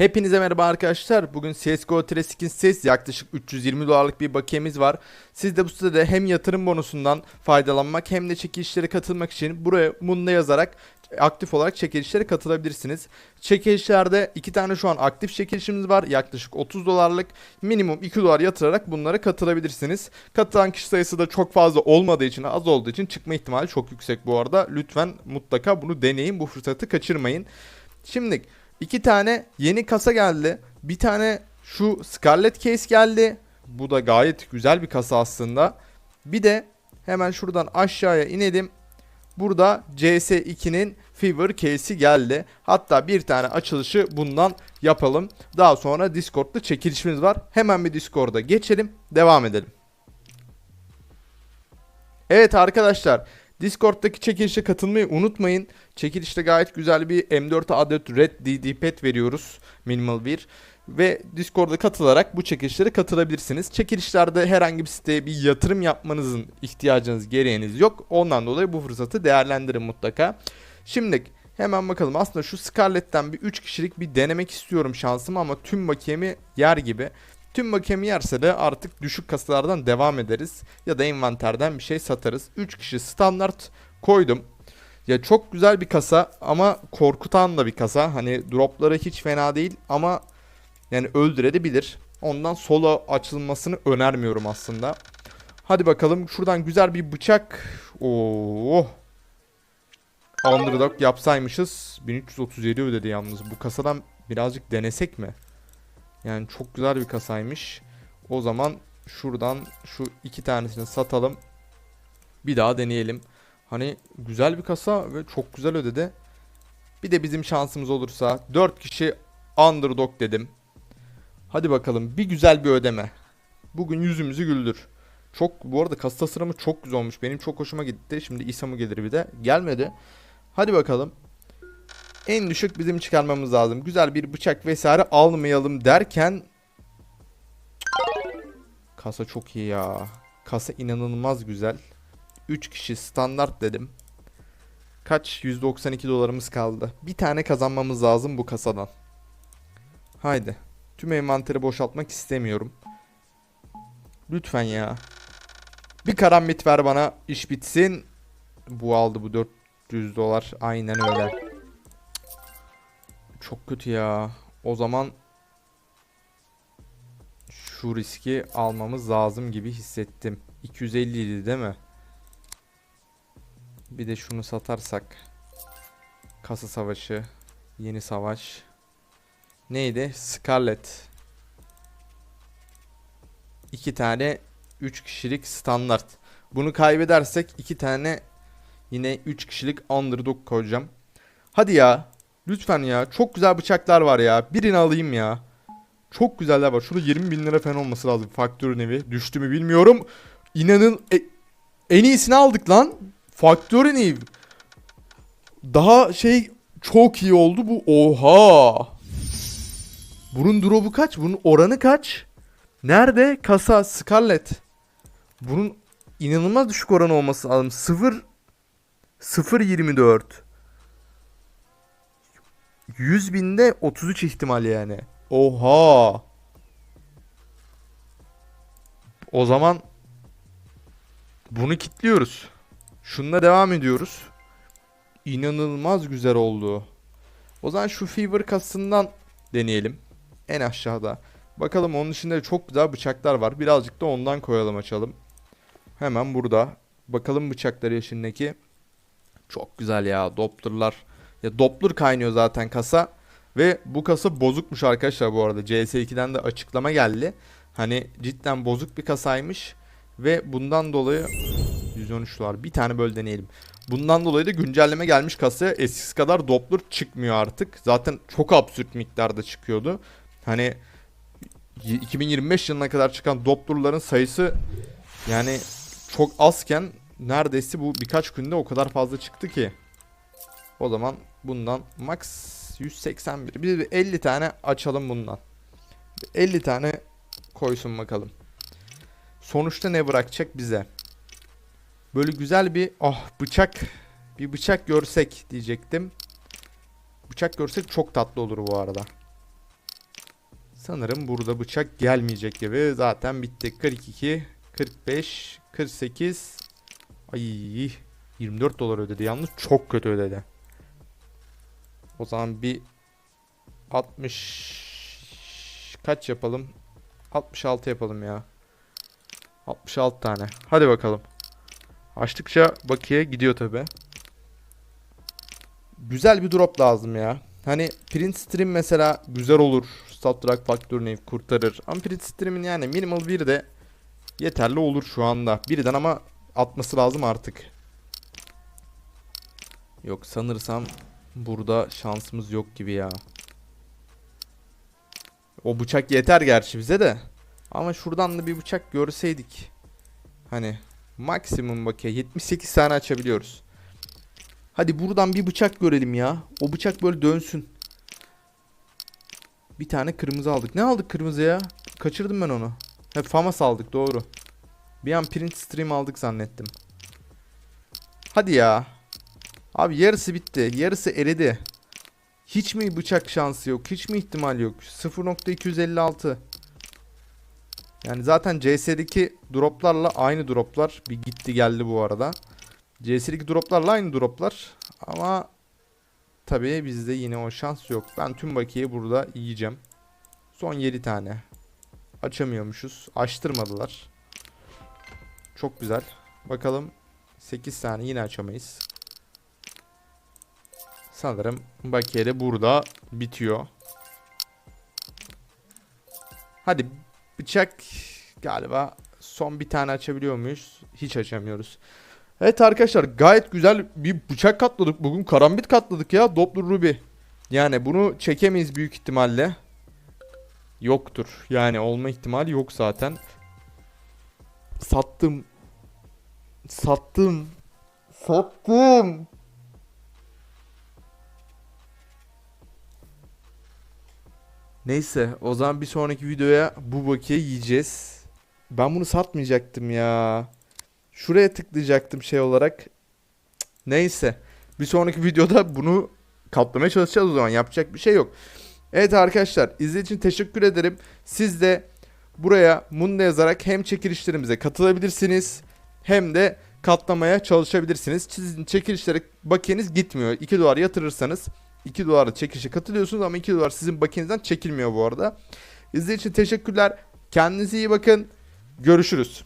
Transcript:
Hepinize merhaba arkadaşlar. Bugün CSGO Tresk'in ses yaklaşık 320 dolarlık bir bakiyemiz var. Siz de bu sitede hem yatırım bonusundan faydalanmak hem de çekilişlere katılmak için buraya Munda yazarak aktif olarak çekilişlere katılabilirsiniz. Çekilişlerde iki tane şu an aktif çekilişimiz var. Yaklaşık 30 dolarlık minimum 2 dolar yatırarak bunlara katılabilirsiniz. Katılan kişi sayısı da çok fazla olmadığı için az olduğu için çıkma ihtimali çok yüksek bu arada. Lütfen mutlaka bunu deneyin. Bu fırsatı kaçırmayın. Şimdi iki tane yeni kasa geldi. Bir tane şu Scarlet Case geldi. Bu da gayet güzel bir kasa aslında. Bir de hemen şuradan aşağıya inelim. Burada CS2'nin Fever Case'i geldi. Hatta bir tane açılışı bundan yapalım. Daha sonra Discord'da çekilişimiz var. Hemen bir Discord'a geçelim. Devam edelim. Evet arkadaşlar. Discord'daki çekilişe katılmayı unutmayın. Çekilişte gayet güzel bir M4 adet Red DD Pet veriyoruz. Minimal 1. Ve Discord'a katılarak bu çekilişlere katılabilirsiniz. Çekilişlerde herhangi bir siteye bir yatırım yapmanızın ihtiyacınız, gereğiniz yok. Ondan dolayı bu fırsatı değerlendirin mutlaka. Şimdi hemen bakalım. Aslında şu Scarlet'ten bir 3 kişilik bir denemek istiyorum şansımı ama tüm bakiyemi yer gibi. Tüm bakiyemi yerse de artık düşük kasalardan devam ederiz. Ya da envanterden bir şey satarız. 3 kişi standart koydum. Ya çok güzel bir kasa ama korkutan da bir kasa. Hani dropları hiç fena değil ama yani öldürebilir. Ondan solo açılmasını önermiyorum aslında. Hadi bakalım şuradan güzel bir bıçak. Oo. Underdog yapsaymışız. 1337 ödedi yalnız. Bu kasadan birazcık denesek mi? Yani çok güzel bir kasaymış. O zaman şuradan şu iki tanesini satalım. Bir daha deneyelim. Hani güzel bir kasa ve çok güzel ödedi. Bir de bizim şansımız olursa 4 kişi underdog dedim. Hadi bakalım bir güzel bir ödeme. Bugün yüzümüzü güldür. Çok bu arada kasa tasarımı çok güzel olmuş. Benim çok hoşuma gitti. Şimdi İsa'mı gelir bir de. Gelmedi. Hadi bakalım. En düşük bizim çıkarmamız lazım. Güzel bir bıçak vesaire almayalım derken Kasa çok iyi ya. Kasa inanılmaz güzel. 3 kişi standart dedim. Kaç? 192 dolarımız kaldı. Bir tane kazanmamız lazım bu kasadan. Haydi. Tüm envanteri boşaltmak istemiyorum. Lütfen ya. Bir karambit ver bana. iş bitsin. Bu aldı bu 400 dolar. Aynen öyle. Çok kötü ya. O zaman şu riski almamız lazım gibi hissettim. 250 idi değil mi? Bir de şunu satarsak. Kasa savaşı. Yeni savaş. Neydi? Scarlet. İki tane 3 kişilik standart. Bunu kaybedersek iki tane yine 3 kişilik underdog koyacağım. Hadi ya. Lütfen ya. Çok güzel bıçaklar var ya. Birini alayım ya. Çok güzeller var. Şurada 20 bin lira falan olması lazım. Faktörün evi. Düştü mü bilmiyorum. İnanın e, en iyisini aldık lan. Faktörün ev. Daha şey çok iyi oldu bu. Oha. Bunun drop'u kaç? Bunun oranı kaç? Nerede? Kasa Scarlet. Bunun inanılmaz düşük oranı olması lazım. 0 0.24 100 binde 33 ihtimal yani. Oha. O zaman bunu kilitliyoruz. Şununla devam ediyoruz. İnanılmaz güzel oldu. O zaman şu Fever kasından deneyelim. En aşağıda. Bakalım onun içinde çok güzel bıçaklar var. Birazcık da ondan koyalım açalım. Hemen burada. Bakalım bıçakları yaşındaki. Çok güzel ya. Doppler'lar. Ya Doppler kaynıyor zaten kasa. Ve bu kasa bozukmuş arkadaşlar bu arada. CS2'den de açıklama geldi. Hani cidden bozuk bir kasaymış. Ve bundan dolayı 113 dolar. Bir tane böyle deneyelim. Bundan dolayı da güncelleme gelmiş kasaya. Eskisi kadar Doppler çıkmıyor artık. Zaten çok absürt miktarda çıkıyordu. Hani 2025 yılına kadar çıkan Doppler'ların sayısı yani çok azken neredeyse bu birkaç günde o kadar fazla çıktı ki. O zaman bundan max 181. Bir de 50 tane açalım bundan. 50 tane koysun bakalım. Sonuçta ne bırakacak bize? Böyle güzel bir ah bıçak bir bıçak görsek diyecektim. Bıçak görsek çok tatlı olur bu arada. Sanırım burada bıçak gelmeyecek gibi. Zaten bitti. 42, 45, 48. Ay 24 dolar ödedi. Yalnız çok kötü ödedi. O zaman bir 60 kaç yapalım? 66 yapalım ya. 66 tane. Hadi bakalım. Açtıkça bakiye gidiyor tabi. Güzel bir drop lazım ya. Hani print stream mesela güzel olur. Statrak faktörünü kurtarır. Ama print stream'in yani minimal bir de yeterli olur şu anda. Birden ama atması lazım artık. Yok sanırsam burada şansımız yok gibi ya. O bıçak yeter gerçi bize de. Ama şuradan da bir bıçak görseydik. Hani maksimum bakiye 78 tane açabiliyoruz. Hadi buradan bir bıçak görelim ya. O bıçak böyle dönsün. Bir tane kırmızı aldık. Ne aldık kırmızıya? Kaçırdım ben onu. Hep Famas aldık doğru. Bir an print stream aldık zannettim. Hadi ya. Abi yarısı bitti. Yarısı eridi. Hiç mi bıçak şansı yok? Hiç mi ihtimal yok? 0.256. Yani zaten CS'deki droplarla aynı droplar. Bir gitti geldi bu arada. CS'deki droplarla aynı droplar. Ama tabii bizde yine o şans yok. Ben tüm bakiyeyi burada yiyeceğim. Son 7 tane. Açamıyormuşuz. Açtırmadılar. Çok güzel. Bakalım 8 tane yine açamayız. Sanırım bakiye de burada bitiyor. Hadi bıçak galiba son bir tane açabiliyor muyuz? Hiç açamıyoruz. Evet arkadaşlar gayet güzel bir bıçak katladık bugün. Karambit katladık ya Doppler Ruby. Yani bunu çekemeyiz büyük ihtimalle. Yoktur. Yani olma ihtimali yok zaten. Sattım. Sattım. Sattım. Neyse o zaman bir sonraki videoya bu bakiye yiyeceğiz. Ben bunu satmayacaktım ya. Şuraya tıklayacaktım şey olarak. Neyse. Bir sonraki videoda bunu katlamaya çalışacağız o zaman. Yapacak bir şey yok. Evet arkadaşlar izlediğiniz için teşekkür ederim. Siz de buraya Munda yazarak hem çekilişlerimize katılabilirsiniz hem de katlamaya çalışabilirsiniz. Sizin çekilişlere bakiyeniz gitmiyor. 2 dolar yatırırsanız 2 dolarla çekilişe katılıyorsunuz ama 2 dolar sizin bakiyenizden çekilmiyor bu arada. İzlediğiniz için teşekkürler. Kendinize iyi bakın. Görüşürüz.